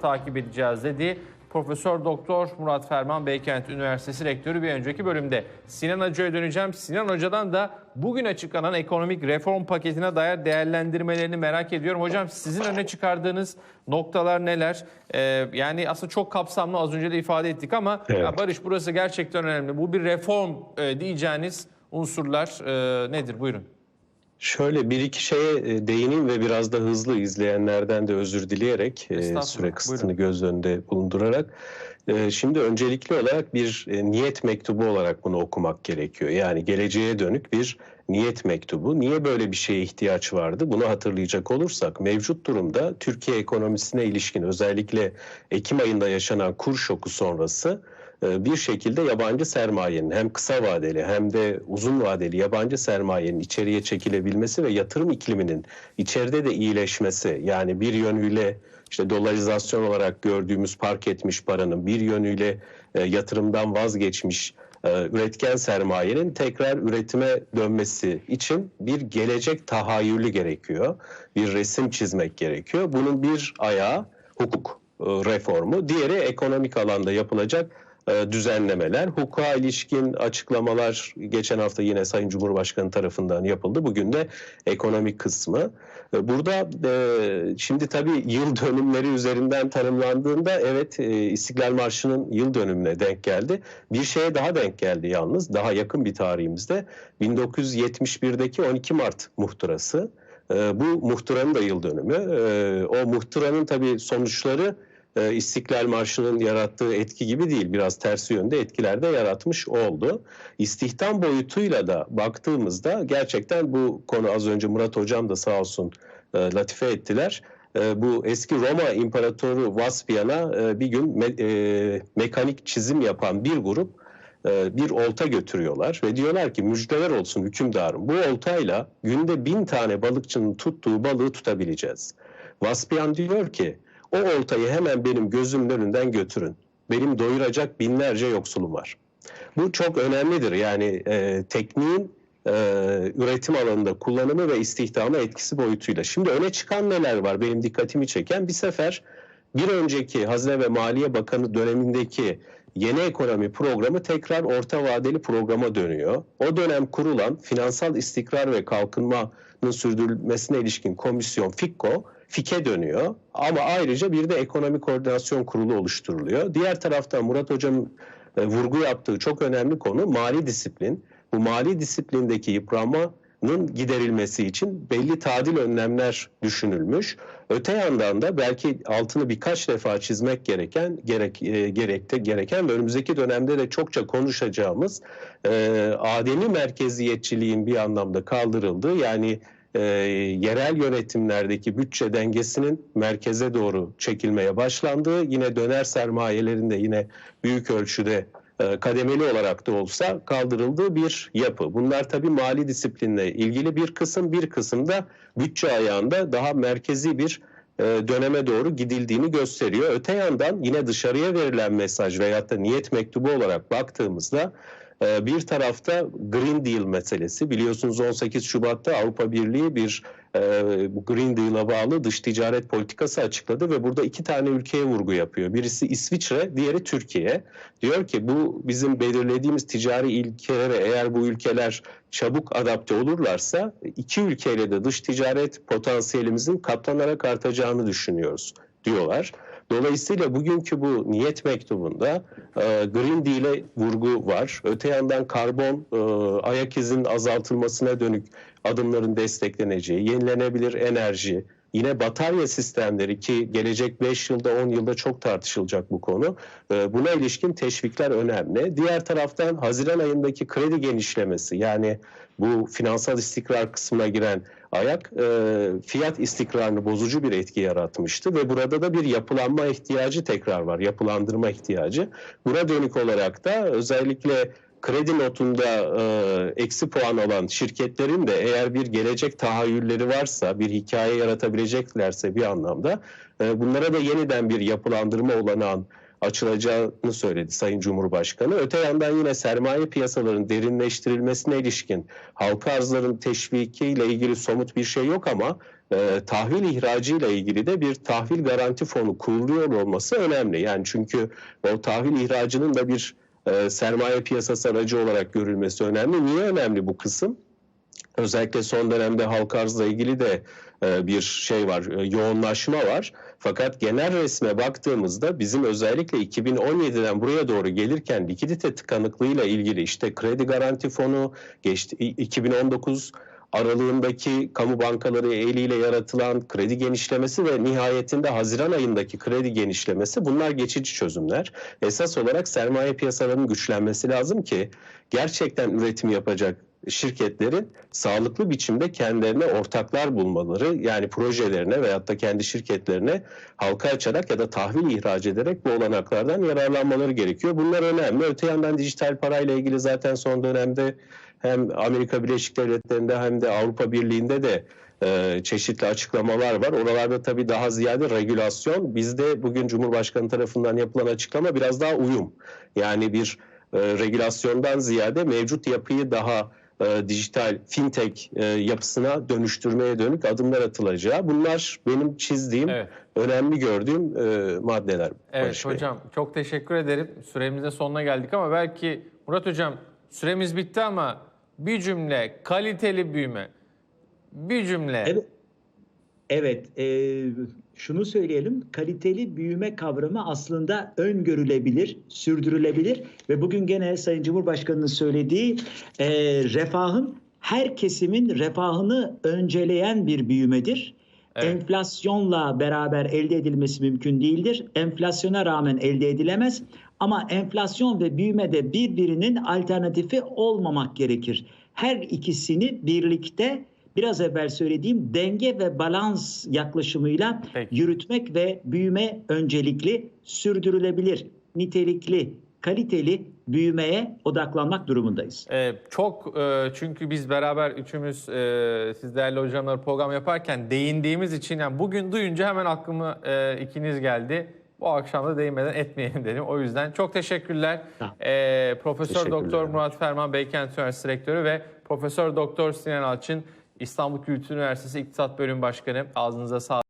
takip edeceğiz dedi. Profesör Doktor Murat Ferman Beykent Üniversitesi Rektörü bir önceki bölümde. Sinan Hoca'ya döneceğim. Sinan Hoca'dan da bugün açıklanan ekonomik reform paketine dair değerlendirmelerini merak ediyorum. Hocam sizin öne çıkardığınız noktalar neler? Ee, yani aslında çok kapsamlı az önce de ifade ettik ama Evet. ya Barış burası gerçekten önemli. Bu bir reform e, diyeceğiniz unsurlar e, nedir? Buyurun. Şöyle bir iki şeye e, değineyim ve biraz da hızlı izleyenlerden de özür dileyerek e, süre kısıtını buyurun. göz önünde bulundurarak e, şimdi öncelikli olarak bir niyet mektubu olarak bunu okumak gerekiyor. Yani geleceğe dönük bir niyet mektubu. Niye böyle bir şeye ihtiyaç vardı? Bunu hatırlayacak olursak mevcut durumda Türkiye ekonomisine ilişkin özellikle Ekim ayında yaşanan kur şoku sonrası bir şekilde yabancı sermayenin hem kısa vadeli hem de uzun vadeli yabancı sermayenin içeriye çekilebilmesi ve yatırım ikliminin içeride de iyileşmesi yani bir yönüyle işte dolarizasyon olarak gördüğümüz park etmiş paranın bir yönüyle e, yatırımdan vazgeçmiş e, üretken sermayenin tekrar üretime dönmesi için bir gelecek tahayyülü gerekiyor. Bir resim çizmek gerekiyor. Bunun bir ayağı hukuk e, reformu, diğeri ekonomik alanda yapılacak e, düzenlemeler. Hukuka ilişkin açıklamalar geçen hafta yine Sayın Cumhurbaşkanı tarafından yapıldı. Bugün de ekonomik kısmı. E, Burada e, şimdi tabii yıl dönümleri üzerinden tanımlandığında evet e, İstiklal Marşı'nın yıl dönümüne denk geldi. Bir şeye daha denk geldi yalnız daha yakın bir tarihimizde 1971'deki 12 Mart muhtırası. E, Bu muhtıranın da yıl dönümü. E, O muhtıranın tabii sonuçları e, İstiklal Marşı'nın yarattığı etki gibi değil. Biraz tersi yönde etkiler de yaratmış oldu. İstihdam boyutuyla da baktığımızda gerçekten bu konu az önce Murat Hocam da sağ olsun e, latife ettiler. E, Bu eski Roma İmparatoru Vaspian'a bir gün me- e, mekanik çizim yapan bir grup bir olta götürüyorlar ve diyorlar ki müjdeler olsun hükümdarım bu oltayla günde bin tane balıkçının tuttuğu balığı tutabileceğiz. Vaspian diyor ki o oltayı hemen benim gözümün önünden götürün. Benim doyuracak binlerce yoksulum var. Bu çok önemlidir. Yani e, tekniğin e, üretim alanında kullanımı ve istihdama etkisi boyutuyla. Şimdi öne çıkan neler var benim dikkatimi çeken? Bir sefer bir önceki Hazine ve Maliye Bakanı dönemindeki yeni ekonomi programı tekrar orta vadeli programa dönüyor. O dönem kurulan finansal istikrar ve kalkınmanın sürdürülmesine ilişkin komisyon FİKKO, FİK'e dönüyor. Ama ayrıca bir de ekonomi koordinasyon kurulu oluşturuluyor. Diğer taraftan Murat Hocam'ın e, vurgu yaptığı çok önemli konu mali disiplin. Bu mali disiplindeki yıpranmanın giderilmesi için belli tadil önlemler düşünülmüş. Öte yandan da belki altını birkaç defa çizmek gereken gerek e, gerekte gereken ve önümüzdeki dönemde de çokça konuşacağımız e, ademi merkeziyetçiliğin bir anlamda kaldırıldığı yani e, yerel yönetimlerdeki bütçe dengesinin merkeze doğru çekilmeye başlandığı yine döner sermayelerinde yine büyük ölçüde e, kademeli olarak da olsa kaldırıldığı bir yapı. Bunlar tabii mali disiplinle ilgili bir kısım, bir kısım da bütçe ayağında daha merkezi bir e, döneme doğru gidildiğini gösteriyor. Öte yandan yine dışarıya verilen mesaj veyahut da niyet mektubu olarak baktığımızda bir tarafta Green Deal meselesi. Biliyorsunuz 18 Şubat'ta Avrupa Birliği bir e, Green Deal'a bağlı dış ticaret politikası açıkladı ve burada iki tane ülkeye vurgu yapıyor. Birisi İsviçre, diğeri Türkiye. Diyor ki bu bizim belirlediğimiz ticari ilkelere eğer bu ülkeler çabuk adapte olurlarsa iki ülkeyle de dış ticaret potansiyelimizin katlanarak artacağını düşünüyoruz diyorlar. Dolayısıyla bugünkü bu niyet mektubunda e, Green Deal'e vurgu var. Öte yandan karbon e, ayak izinin azaltılmasına dönük adımların destekleneceği, yenilenebilir enerji, yine batarya sistemleri ki gelecek 5 yılda 10 yılda çok tartışılacak bu konu. E, buna ilişkin teşvikler önemli. Diğer taraftan Haziran ayındaki kredi genişlemesi yani bu finansal istikrar kısmına giren ayak e, fiyat istikrarını bozucu bir etki yaratmıştı ve burada da bir yapılanma ihtiyacı tekrar var, yapılandırma ihtiyacı. Buna dönük olarak da özellikle kredi notunda e, eksi puan alan şirketlerin de eğer bir gelecek tahayyülleri varsa, bir hikaye yaratabileceklerse bir anlamda e, bunlara da yeniden bir yapılandırma olanağın açılacağını söyledi Sayın Cumhurbaşkanı. Öte yandan yine sermaye piyasaların derinleştirilmesine ilişkin halka arzların teşvikiyle ilgili somut bir şey yok ama e, tahvil ihracıyla ilgili de bir tahvil garanti fonu kuruluyor olması önemli. Yani çünkü o tahvil ihracının da bir e, sermaye piyasası aracı olarak görülmesi önemli. Niye önemli bu kısım? Özellikle son dönemde halka arzla ilgili de e, bir şey var, e, yoğunlaşma var. Fakat genel resme baktığımızda bizim özellikle 2017'den buraya doğru gelirken likidite tıkanıklığıyla ilgili işte kredi garanti fonu, geçti, 2019 aralığındaki kamu bankaları eliyle yaratılan kredi genişlemesi ve nihayetinde Haziran ayındaki kredi genişlemesi bunlar geçici çözümler. Esas olarak sermaye piyasalarının güçlenmesi lazım ki gerçekten üretim yapacak şirketlerin sağlıklı biçimde kendilerine ortaklar bulmaları yani projelerine veyahut da kendi şirketlerine halka açarak ya da tahvil ihraç ederek bu olanaklardan yararlanmaları gerekiyor. Bunlar önemli. Öte yandan dijital parayla ilgili zaten son dönemde hem Amerika Birleşik Devletleri'nde hem de Avrupa Birliği'nde de e, çeşitli açıklamalar var. Oralarda tabii daha ziyade regülasyon. Bizde bugün Cumhurbaşkanı tarafından yapılan açıklama biraz daha uyum. Yani bir e, regülasyondan ziyade mevcut yapıyı daha e, dijital fintech e, yapısına dönüştürmeye dönük adımlar atılacağı. Bunlar benim çizdiğim, Evet. önemli gördüğüm e, maddeler. Evet Barış Bey. hocam çok teşekkür ederim. Süremizin sonuna geldik ama belki Murat hocam süremiz bitti ama bir cümle kaliteli büyüme. Bir cümle. Evet. Evet, e, şunu söyleyelim, kaliteli büyüme kavramı aslında öngörülebilir, sürdürülebilir ve bugün gene Sayın Cumhurbaşkanı'nın söylediği e, refahın her kesimin refahını önceleyen bir büyümedir. Evet. Enflasyonla beraber elde edilmesi mümkün değildir. Enflasyona rağmen elde edilemez. Ama enflasyon ve büyümede birbirinin alternatifi olmamak gerekir. Her ikisini birlikte biraz evvel söylediğim denge ve balans yaklaşımıyla Peki. yürütmek ve büyüme öncelikli, sürdürülebilir, nitelikli, kaliteli büyümeye odaklanmak durumundayız. Ee, çok e, çünkü biz beraber üçümüz e, siz değerli hocamlar program yaparken değindiğimiz için yani bugün duyunca hemen aklıma e, ikiniz geldi. Bu akşam da değinmeden etmeyelim dedim. O yüzden çok teşekkürler. Tamam. Ee, Profesör. Doktor Murat Ferman Beykent Üniversitesi Rektörü ve Profesör Doktor Sinan Alçın İstanbul Kültür Üniversitesi İktisat Bölüm Başkanı. Ağzınıza sağlık.